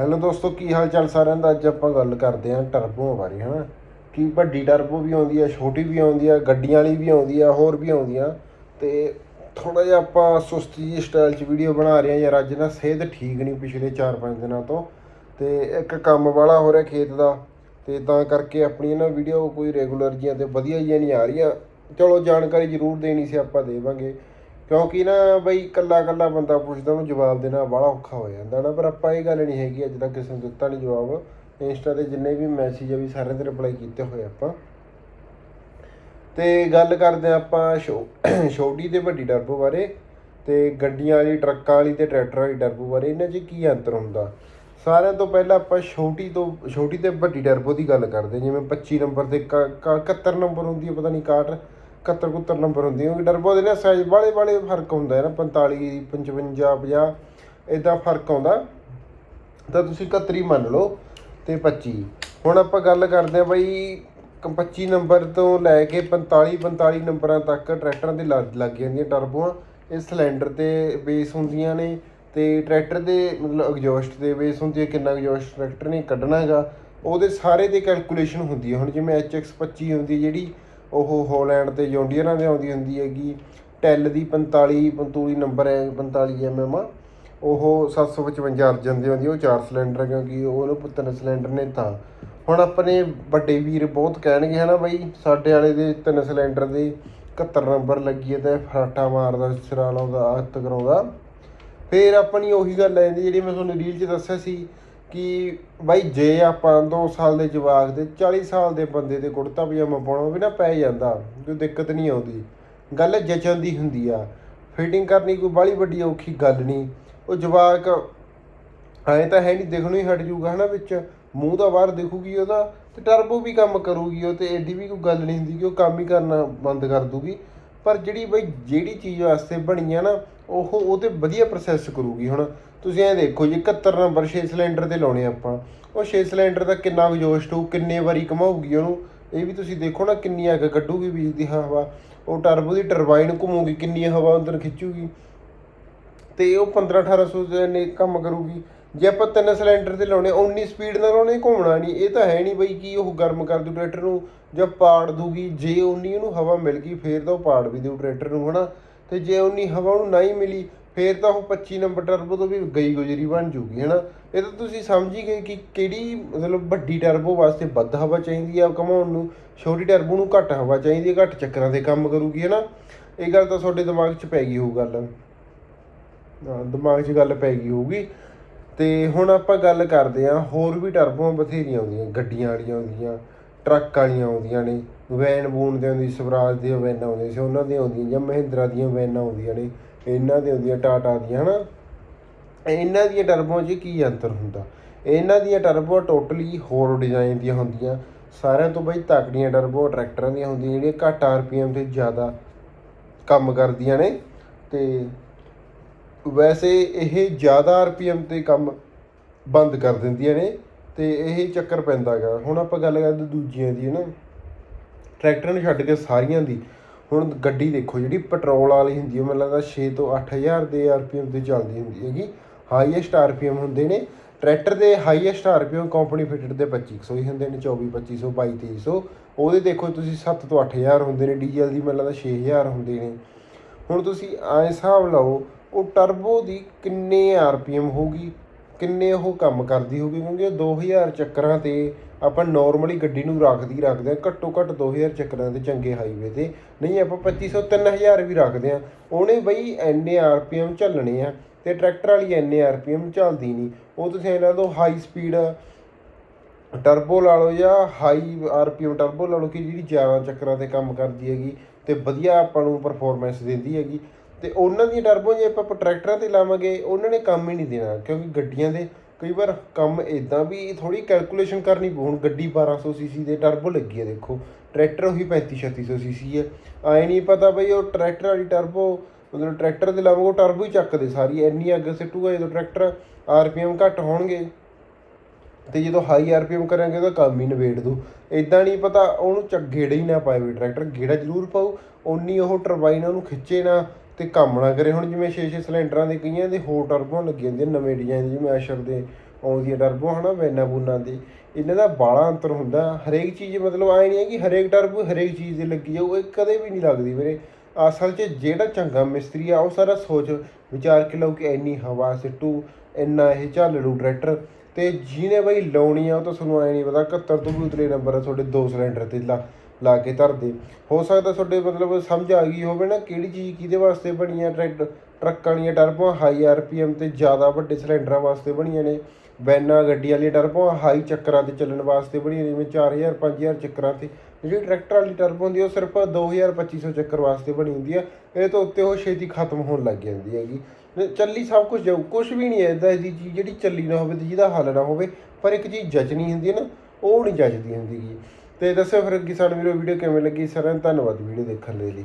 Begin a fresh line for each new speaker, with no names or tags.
Hello ਦੋਸਤੋ, ਕੀ ਹਾਲ ਚਾਲ ਸਾਰਿਆਂ ਦਾ? ਅੱਜ ਆਪਾਂ ਗੱਲ ਕਰਦੇ ਹਾਂ ਟਰਬੋ ਬਾਰੇ ਹਨਾ ਕਿ ਵੱਡੀ ਟਰਬੋ ਵੀ ਆਉਂਦੀ ਆ, ਛੋਟੀ ਵੀ ਆਉਂਦੀ ਆ, ਗੱਡੀਆਂ ਵਾਲੀ ਵੀ ਆਉਂਦੀ ਆ, ਹੋਰ ਵੀ ਆਉਂਦੀਆਂ। ਤੇ ਥੋੜਾ ਜਿਹਾ ਆਪਾਂ ਸੁਸਤੀ ਜਿਹੀ ਸਟਾਈਲ 'ਚ ਵੀਡੀਓ ਬਣਾ ਰਹੇ ਹਾਂ ਯਾਰ, ਅੱਜ ਨਾ ਸਿਹਤ ਠੀਕ ਨਹੀਂ ਪਿਛਲੇ 4-5 ਦਿਨਾਂ ਤੋਂ। ਤੇ ਇੱਕ ਕੰਮ ਵਾਲਾ ਹੋ ਰਿਹਾ ਖੇਤ ਦਾ, ਤੇ ਤਾਂ ਕਰਕੇ ਆਪਣੀ ਨਾ ਵੀਡੀਓ ਕੋਈ ਰੈਗੂਲਰ ਜੀਆਂ ਤੇ ਵਧੀਆ ਜੀਆਂ ਨਹੀਂ ਆ ਰਹੀਆਂ। ਚਲੋ ਜਾਣਕਾਰੀ ਜ਼ਰੂਰ ਦੇਣੀ ਸੀ ਆਪਾਂ ਦੇਵਾਂਗੇ ਕਿਉਂਕਿ ਨਾ ਬਈ ਇਕੱਲਾ ਇਕੱਲਾ ਬੰਦਾ ਪੁੱਛਦਾ ਉਹਨੂੰ ਜਵਾਬ ਦੇਣਾ ਬੜਾ ਔਖਾ ਹੋ ਜਾਂਦਾ ਨਾ, ਪਰ ਆਪਾਂ ਇਹ ਗੱਲ ਨਹੀਂ ਹੈਗੀ, ਅੱਜ ਤੱਕ ਕਿਸੇ ਨੂੰ ਦਿੱਤਾ ਨਹੀਂ ਜਵਾਬ। ਇੰਸਟਾ ਤੇ ਜਿੰਨੇ ਵੀ ਮੈਸੇਜ ਆ ਵੀ ਸਾਰਿਆਂ ਤੇ ਰਿਪਲਾਈ ਕੀਤੇ ਹੋਏ ਆਪਾਂ। ਤੇ ਗੱਲ ਕਰਦੇ ਹਾਂ ਆਪਾਂ ਛੋ- ਛੋਟੀ ਤੇ ਵੱਡੀ ਟਰਬੋ ਬਾਰੇ ਤੇ ਗੱਡੀਆਂ ਵਾਲੀ, ਟਰੱਕਾਂ ਵਾਲੀ ਤੇ ਟਰੈਕਟਰ ਵਾਲੀ ਟਰਬੋ ਬਾਰੇ, ਇਹਨਾਂ 'ਚ ਕੀ ਅੰਤਰ ਹੁੰਦਾ? ਸਾਰਿਆਂ ਤੋਂ ਪਹਿਲਾਂ ਆਪਾਂ ਛੋਟੀ ਤੋਂ, ਛੋਟੀ ਤੇ ਵੱਡੀ ਟਰਬੋ ਦੀ ਗੱਲ ਕਰਦੇ ਹਾਂ। ਜਿਵੇਂ 25 ਨੰਬਰ ਤੇ ਕ- ਕ- 71 ਨੰਬਰ ਹੁੰਦੀ ਹੈ, ਪਤਾ ਨਹੀਂ 61 71 71 ਨੰਬਰ ਹੁੰਦੀ ਕਿਉਂਕਿ ਟਰਬੋ ਦੇ ਨਾਲ ਸਾਈਜ਼ ਬਾਲੇ ਬਾਲੇ ਫ਼ਰਕ ਹੁੰਦਾ ਹੈ ਨਾ 45 55 50 ਇਦਾਂ ਫ਼ਰਕ ਆਉਂਦਾ। ਤਾਂ ਤੁਸੀਂ 71 ਮੰਨ ਲਓ ਤੇ 25 ਹੁਣ ਆਪਾਂ ਗੱਲ ਕਰਦੇ ਹਾਂ ਬਈ ਕ- 25 ਨੰਬਰ ਤੋਂ ਲੈ ਕੇ 45 45 ਨੰਬਰਾਂ ਤੱਕ ਟਰੈਕਟਰਾਂ ਦੇ ਲੱਗ ਜਾਂਦੀਆਂ ਟਰਬੋਆਂ ਇਹ ਸਿਲੰਡਰ ਤੇ ਬੇਸ ਹੁੰਦੀਆਂ ਨੇ ਤੇ ਟਰੈਕਟਰ ਦੇ ਮਤਲਬ ਐਗਜ਼ੌਸਟ ਤੇ ਬੇਸ ਹੁੰਦੀ ਹੈ, ਕਿੰਨਾ ਐਗਜ਼ੌਸਟ ਟਰੈਕਟਰ ਨੇ ਕੱਢਣਾ ਹੈਗਾ। ਉਹਦੇ ਸਾਰੇ ਦੀ ਕੈਲਕੂਲੇਸ਼ਨ ਹੁੰਦੀ ਹੈ। ਹੁਣ ਜਿਵੇਂ HX25 ਹੁੰਦੀ ਹੈ ਜਿਹੜੀ ਉਹ ਹੋਲੈਂਡ ਤੇ ਜੌਂਡੀਅਰਾਂ ਦੇ ਆਉਂਦੀ ਹੁੰਦੀ ਹੈਗੀ। ਟੈਲ ਦੀ 45 45 ਨੰਬਰ ਹੈ 45 ਐਮਐਮ ਉਹ 755 ਅਰਜਨ ਦੀ ਹੁੰਦੀ ਹੈ, ਉਹ ਚਾਰ ਸਿਲੰਡਰ ਹੈ ਕਿਉਂਕਿ ਉਹਨੂੰ ਤਿੰਨ ਸਿਲੰਡਰ ਨੇ ਤਾਂ। ਹੁਣ ਆਪਣੇ ਵੱਡੇ ਵੀਰ ਬਹੁਤ ਕਹਿਣਗੇ ਹਨਾ ਬਈ? ਸਾਡੇ ਵਾਲੇ ਦੇ ਤਿੰਨ ਸਿਲੰਡਰ ਦੇ 71 ਨੰਬਰ ਲੱਗੀ ਹੈ ਤੇ ਫਰਾਟਾ ਮਾਰਦਾ ਸਿਰਾ ਲਾਉਂਦਾ ਅੱਤ ਕਰਾਉਂਦਾ। ਫੇਰ ਆਪਣੀ ਉਹੀ ਗੱਲ ਆ ਜਾਂਦੀ ਜਿਹੜੀ ਮੈਂ ਤੁਹਾਨੂੰ ਰੀਲ 'ਚ ਦੱਸਿਆ ਸੀ। ਕਿ ਬਾਈ ਜੇ ਆਪਾਂ 2 ਸਾਲ ਦੇ ਜਵਾਕ ਦੇ 40 ਸਾਲ ਦੇ ਬੰਦੇ ਦੇ ਕੁੜਤਾ ਪਜਾਮਾ ਪਾਉਣਾ ਵੀ ਨਾ, ਪੈ ਜਾਂਦਾ, ਕੋਈ ਦਿੱਕਤ ਨਹੀਂ ਆਉਂਦੀ। ਗੱਲ ਜਚਣ ਦੀ ਹੁੰਦੀ ਆ। ਫਿਟਿੰਗ ਕਰਨੀ ਕੋਈ ਬਾਹਲੀ ਵੱਡੀ ਔਖੀ ਗੱਲ ਨਹੀਂ। ਉਹ ਜਵਾਕ ਐਂ ਤਾਂ ਹੈ ਨਹੀਂ, ਦਿਖਣੋਂ ਹੀ ਹਟ ਜੂਗਾ ਹਨਾ ਵਿੱਚ। ਮੂੰਹ ਦਾ ਬਾਹਰ ਦੇਖੂਗੀ ਉਹਦਾ ਤੇ ਟਰਬੋ ਵੀ ਕੰਮ ਕਰੂਗੀ ਉਹ ਤੇ ਐਡੀ ਵੀ ਕੋਈ ਗੱਲ ਨਹੀਂ ਹੁੰਦੀ ਕਿ ਉਹ ਕੰਮ ਹੀ ਕਰਨਾ ਬੰਦ ਕਰ ਦੂਗੀ। ਪਰ ਜਿਹੜੀ ਬਈ, ਜਿਹੜੀ ਚੀਜ਼ ਵਾਸਤੇ ਬਣੀ ਆ ਨਾ ਉਹ ਉਹ ਉਹਤੇ ਵਧੀਆ ਪ੍ਰੋਸੈਸ ਕਰੂਗੀ ਹੁਣ। ਤੁਸੀਂ ਐਂ ਦੇਖੋ ਜੀ 71 ਨੰਬਰ 6 ਸਿਲੰਡਰ ਤੇ ਲਾਉਣੇ ਆਪਾਂ। ਉਹ 6 ਸਿਲੰਡਰ ਦਾ ਕਿੰਨਾ ਐਗਜ਼ੌਸਟ ਹੋਊ ਕਿੰਨੇ ਵਾਰੀ ਘਮਾਊਗੀ ਉਹਨੂੰ? ਇਹ ਵੀ ਤੁਸੀਂ ਦੇਖੋ ਨਾ ਕਿੰਨੀ ਅੱਗ ਕੱਢੂਗੀ ਬੀਜ ਦੀ ਹਵਾ। ਉਹ ਟਰਬੋ ਦੀ ਟਰਬਾਈਨ ਘੁੰਮੂਗੀ, ਕਿੰਨੀ ਹਵਾ ਅੰਦਰ ਖਿੱਚੂਗੀ। ਤੇ ਉਹ 15 1800 ਦੇ ਨੇ ਕੰਮ ਕਰੂਗੀ। ਜੇ ਆਪਾਂ ਤਿੰਨ ਸਿਲੰਡਰ ਤੇ ਲਾਉਣੇ ਉਨੀ ਸਪੀਡ ਨਾਲ ਉਹਨੇ ਘੁੰਮਣਾ ਨਹੀਂ ਇਹ ਤਾਂ ਹੈ ਨਹੀਂ ਬਈ ਕਿ ਉਹ ਗਰਮ ਕਰ ਦੂ ਟਰੈਕਟਰ ਨੂੰ ਜਾਂ ਪਾੜ ਦੂਗੀ। ਜੇ ਉਨੀ ਉਹਨੂੰ ਹਵਾ ਮਿਲ ਗਈ, ਫੇਰ ਤਾਂ ਉਹ ਪਾੜ ਵੀ ਦੂ ਟਰੈਕਟਰ ਨੂੰ, ਹਨਾ? ਤੇ ਜੇ ਉਨੀ ਹਵਾ ਉਹਨੂੰ ਨਹੀਂ ਮਿਲੀ ਫੇਰ ਤਾਂ ਉਹ 25 ਨੰਬਰ ਟਰਬੋ ਤੋਂ ਵੀ ਗਈ ਗੁਜਰੀ ਬਣ ਜੂਗੀ ਹਨਾ? ਇਹ ਤਾਂ ਤੁਸੀਂ ਸਮਝ ਹੀ ਗਏ ਕਿ ਕਿਹੜੀ ਮਤਲਬ ਵੱਡੀ ਟਰਬੋ ਵਾਸਤੇ ਵੱਧ ਹਵਾ ਚਾਹੀਦੀ ਆ ਘਮਾਉਣ ਨੂੰ ਛੋਟੀ ਟਰਬੋ ਨੂੰ ਘੱਟ ਹਵਾ ਚਾਹੀਦੀ ਹੈ ਘੱਟ ਚੱਕਰਾਂ ਤੇ ਕੰਮ ਕਰੂਗੀ ਹਨਾ? ਇਹ ਗੱਲ ਤਾਂ ਤੁਹਾਡੇ ਦਿਮਾਗ 'ਚ ਪੈ ਗਈ ਹੋਊ ਗੱਲ। ਹਾਂ, ਦਿਮਾਗ 'ਚ ਗੱਲ ਪੈ ਗਈ ਹੋਊਗੀ। ਤੇ ਹੁਣ ਆਪਾਂ ਗੱਲ ਕਰਦੇ ਹਾਂ ਹੋਰ ਵੀ ਟਰਬੋਆਂ ਬਥੇਰੀਆਂ ਆਉਂਦੀਆਂ ਗੱਡੀਆਂ ਵਾਲੀਆਂ ਆਉਂਦੀਆਂ। ਟਰੱਕ ਵਾਲੀਆਂ ਆਉਂਦੀਆਂ ਨੇ, ਵੈਨ ਬੂਨ ਦੇ ਆਉਂਦੀ ਸਵਰਾਜ ਦੀਆਂ ਵੈਨਾਂ ਆਉਂਦੀਆਂ ਸੀ, ਉਹਨਾਂ ਦੀਆਂ ਆਉਂਦੀਆਂ ਜਾਂ ਮਹਿੰਦਰਾ ਦੀਆਂ ਵੈਨਾਂ ਆਉਂਦੀਆਂ ਨੇ, ਇਹਨਾਂ ਦੀਆਂ ਆਉਂਦੀਆਂ, ਟਾਟਾ ਦੀਆਂ, ਹਨਾ? ਇਹਨਾਂ ਦੀਆਂ ਟਰਬੋਆਂ 'ਚ ਕੀ ਅੰਤਰ ਹੁੰਦਾ? ਇਹਨਾਂ ਦੀਆਂ ਟਰਬੋ ਟੋਟਲੀ ਹੋਰ ਡਿਜ਼ਾਈਨ ਦੀਆਂ ਹੁੰਦੀਆਂ, ਸਾਰਿਆਂ ਤੋਂ ਬਈ ਤਕੜੀਆਂ ਟਰਬੋ ਟਰੈਕਟਰਾਂ ਦੀਆਂ ਹੁੰਦੀਆਂ, ਜਿਹੜੀਆਂ ਘੱਟ ਆਰਪੀਐਮ ਤੇ ਜ਼ਿਆਦਾ ਕੰਮ ਕਰਦੀਆਂ ਨੇ, ਤੇ ਵੈਸੇ ਇਹ ਜ਼ਿਆਦਾ ਆਰਪੀਐਮ ਤੇ ਕੰਮ ਬੰਦ ਕਰ ਦਿੰਦੀਆਂ ਨੇ ਅਤੇ ਇਹ ਚੱਕਰ ਪੈਂਦਾ ਪੈਂਦਾਗਾ ਹੁਣ ਆਪਾਂ ਗੱਲ ਕਰਦੇ ਦੂਜੀਆਂ ਦੀ ਹੈ ਨਾ। ਟਰੈਕਟਰ ਨੂੰ ਛੱਡ ਕੇ ਸਾਰੀਆਂ ਦੀ। ਹੁਣ ਗੱਡੀ ਦੇਖੋ, ਜਿਹੜੀ ਪੈਟਰੋਲ ਵਾਲੀ ਹੁੰਦੀ ਹੈ ਮੈਨੂੰ ਲੱਗਦਾ 6 ਤੋਂ 8000 ਦੇ ਆਰਪੀਐਮ ਤੇ ਚੱਲਦੀ ਹੁੰਦੀ ਹੈਗੀ। ਹਾਈਐਸਟ ਆਰਪੀਐਮ ਹੁੰਦੇ ਨੇ। ਟਰੈਕਟਰ ਦੇ ਹਾਈਐਸਟ ਆਰਪੀਐਮ ਕੰਪਨੀ ਫਿਟਡ ਦੇ 2500 ਹੀ ਹੁੰਦੇ ਨੇ 24 2500 22 2300 ਉਹਦੇ ਦੇਖੋ, ਤੁਸੀਂ 7 ਤੋਂ 8000 ਹੁੰਦੇ ਨੇ, ਡੀਜ਼ਲ ਦੀ ਮੈਨੂੰ ਲੱਗਦਾ 6000 ਹੁੰਦੇ ਨੇ। ਹੁਣ ਤੁਸੀਂ ਐ ਹਿਸਾਬ ਲਾਓ, ਉਹ ਟਰਬੋ ਦੀ ਕਿੰਨੇ ਆਰਪੀਐਮ ਹੋਊਗੀ? ਕਿੰਨੇ ਉਹ ਕੰਮ ਕਰਦੀ ਹੋਊਗੀ, ਕਿਉਂਕਿ ਉਹ 2000 ਚੱਕਰਾਂ ਤੇ ਆਪਾਂ ਨਾਰਮਲੀ ਗੱਡੀ ਨੂੰ ਰੱਖਦੀ ਰੱਖਦੇ ਆ ਘੱਟੋ ਘੱਟ 2000 ਚੱਕਰਾਂ ਤੇ ਚੰਗੇ ਹਾਈਵੇ ਤੇ। ਨਹੀਂ, ਆਪਾਂ 2500 3000 ਵੀ ਰੱਖਦੇ ਆ ਉਹਨੇ ਬਈ ਐਨੇ ਆਰਪੀਐਮ ਚੱਲਣੇ ਆ ਤੇ ਟਰੈਕਟਰ ਵਾਲੀ ਐਨੇ ਆਰਪੀਐਮ ਚੱਲਦੀ ਨਹੀਂ। ਉਹ ਤੁਸੀਂ ਇਹਨਾਂ ਤੋਂ ਹਾਈ ਸਪੀਡ ਟਰਬੋ ਲਾ ਲਓ ਜਾਂ ਹਾਈ ਆਰਪੀਐਮ ਟਰਬੋ ਲਾ ਲਓ ਕਿ ਜਿਹੜੀ ਜ਼ਿਆਦਾ ਚੱਕਰਾਂ ਤੇ ਕੰਮ ਕਰਦੀ ਹੈਗੀ ਤੇ ਵਧੀਆ ਆਪਾਂ ਨੂੰ ਪਰਫਾਰਮੈਂਸ ਦਿੰਦੀ ਹੈਗੀ। ਤੇ ਉਹਨਾਂ ਦੀਆਂ ਟਰਬੋ ਜੇ ਆਪਾਂ ਟਰੈਕਟਰਾਂ ਤੇ ਲਾਵਾਂਗੇ, ਉਹਨਾਂ ਨੇ ਕੰਮ ਹੀ ਨਹੀਂ ਦੇਣਾ, ਕਿਉਂਕਿ ਗੱਡੀਆਂ ਦੇ ਕਈ ਵਾਰ ਕੰਮ ਇਦਾਂ ਵੀ ਥੋੜੀ ਕੈਲਕੂਲੇਸ਼ਨ ਕਰਨੀ ਪਊ। ਹੁਣ ਗੱਡੀ 1200 ਸੀਸੀ ਦੇ ਟਰਬੋ ਲੱਗੀ ਹੈ ਦੇਖੋ। ਟਰੈਕਟਰ ਉਹੀ 35 3600 ਸੀਸੀ ਹੈ ਆਏ ਨਹੀਂ ਪਤਾ ਬਈ ਉਹ ਟਰੈਕਟਰ ਵਾਲੀ ਟਰਬੋ ਮਤਲਬ ਟਰੈਕਟਰ ਦੇ ਲਾਵਾਂਗੇ ਉਹ ਟਰਬੋ ਹੀ ਚੱਕਦੇ ਸਾਰੀ। ਇੰਨੀ ਅੱਗ ਸਿੱਟੂਗਾ ਜਦੋਂ ਟਰੈਕਟਰ ਆਰਪੀਐਮ ਘੱਟ ਹੋਣਗੇ ਤੇ ਜਦੋਂ ਹਾਈ ਆਰਪੀਐਮ ਕਰਾਂਗੇ ਤਾਂ ਕੰਮ ਹੀ ਨਿਬੇੜ ਦੂ। ਇਦਾਂ ਨਹੀਂ ਪਤਾ, ਉਹਨੂੰ ਚੱਕ ਗੇੜਾ ਹੀ ਨਾ ਪਾਏ ਵੀ ਟਰੈਕਟਰ। ਗੇੜਾ ਜ਼ਰੂਰ ਪਾਉ ਓਨੀ ਉਹ ਟਰਬਾਈਨ ਉਹਨੂੰ ਖਿੱਚੇ ਨਾ। ਤੇ ਕੰਮ ਨਾ ਕਰੇ। ਹੁਣ ਜਿਵੇਂ 6-6 ਸਿਲੰਡਰਾਂ ਦੇ ਕਈਆਂ ਦੇ ਹੋਰ ਟਰਬੋਆਂ ਲੱਗੀ ਜਾਂਦੀਆਂ ਨਵੇਂ ਡਿਜ਼ਾਈਨ ਜਿਵੇਂ ਅਸ਼ਰ ਦੇ ਆਉਂਦੀਆਂ ਟਰਬੋ, ਹਨਾ, ਵੈਨਾ ਬੂਨਾਂ ਦੀ। ਇਹਨਾਂ ਦਾ ਬਾਲਾ ਅੰਤਰ ਹੁੰਦਾ। ਹਰੇਕ ਚੀਜ਼ ਮਤਲਬ ਆਏ ਨਹੀਂ ਹੈ ਕਿ ਹਰੇਕ ਟਰਬੋ ਹਰੇਕ ਚੀਜ਼ ਦੇ ਲੱਗੀ ਜਾਊ ਇਹ ਕਦੇ ਵੀ ਨਹੀਂ ਲੱਗਦੀ ਵੀਰੇ। ਅਸਲ 'ਚ ਜਿਹੜਾ ਚੰਗਾ ਮਿਸਤਰੀ ਆ, ਉਹ ਸਾਰਾ ਸੋਚ ਵਿਚਾਰ ਕੇ ਲਊ ਕਿ ਇੰਨੀ ਹਵਾ ਸਿੱਟੂ, ਇੰਨਾ ਇਹ ਝੱਲੜੂ ਟਰੈਕਟਰ। ਤੇ ਜਿਹਨੇ ਬਈ ਲਾਉਣੀ ਆ, ਉਹ ਤਾਂ ਤੁਹਾਨੂੰ ਐ ਨਹੀਂ ਪਤਾ 71 ਤੋਂ ਵੀ ਉਤਲੇ ਨੰਬਰ ਆ ਤੁਹਾਡੇ ਦੋ ਸਿਲੰਡਰ ਤੇ ਲਾ। ਲਾ ਕੇ ਧਰਦੇ। ਹੋ ਸਕਦਾ ਤੁਹਾਡੇ ਮਤਲਬ ਸਮਝ ਆ ਗਈ ਹੋਵੇ ਨਾ ਕਿਹੜੀ ਚੀਜ਼ ਕਿਹਦੇ ਵਾਸਤੇ ਬਣੀ ਆ ਟਰੈਕਟਰ ਟਰੱਕਾਂ ਵਾਲੀਆਂ ਟਰਬੋਆਂ ਹਾਈ ਆਰਪੀਐਮ ਤੇ ਜ਼ਿਆਦਾ ਵੱਡੇ ਸਿਲੰਡਰਾਂ ਵਾਸਤੇ ਬਣੀਆਂ ਨੇ। ਵੈਨਾਂ ਗੱਡੀਆਂ ਵਾਲੀਆਂ ਟਰਬੋਆਂ ਹਾਈ ਚੱਕਰਾਂ ਤੇ ਚੱਲਣ ਵਾਸਤੇ ਬਣੀਆਂ ਨੇ ਜਿਵੇਂ 4000 5000 ਚੱਕਰਾਂ ਤੇ। ਜਿਹੜੀ ਟਰੈਕਟਰ ਵਾਲੀ ਟਰਬੋ ਹੁੰਦੀ ਆ, ਉਹ ਸਿਰਫ 2000 2500 ਚੱਕਰ ਵਾਸਤੇ ਬਣੀ ਹੁੰਦੀ ਆ। ਇਹ ਤੋਂ ਉੱਤੇ ਉਹ ਛੇਤੀ ਖਤਮ ਹੋਣ ਲੱਗ ਜਾਂਦੀ ਹੈਗੀ। ਚੱਲੀ ਸਭ ਕੁਝ ਜਾਊ ਕੁਝ ਵੀ ਨਹੀਂ ਹੈ ਐਦਾਂ ਦੀ ਚੀਜ਼ ਜਿਹੜੀ ਚੱਲੀ ਨਾ ਹੋਵੇ ਤੇ ਜਿਹਦਾ ਹੱਲ ਨਾ ਹੋਵੇ ਪਰ ਇੱਕ ਚੀਜ਼ ਜਚਣੀ ਹੁੰਦੀ ਹੈ ਨਾ ਉਹ ਨਹੀਂ ਜਚਦੀ ਹੁੰਦੀ ਤੇ ਦੱਸਿਓ ਫਿਰ ਕਿਸਾਨ ਵੀਰੋ ਵੀਡੀਓ ਕਿਵੇਂ ਲੱਗੀ ਸਾਰਿਆਂ ਨੂੰ ਧੰਨਵਾਦ ਵੀਡੀਓ ਦੇਖਣ ਦੇ ਲਈ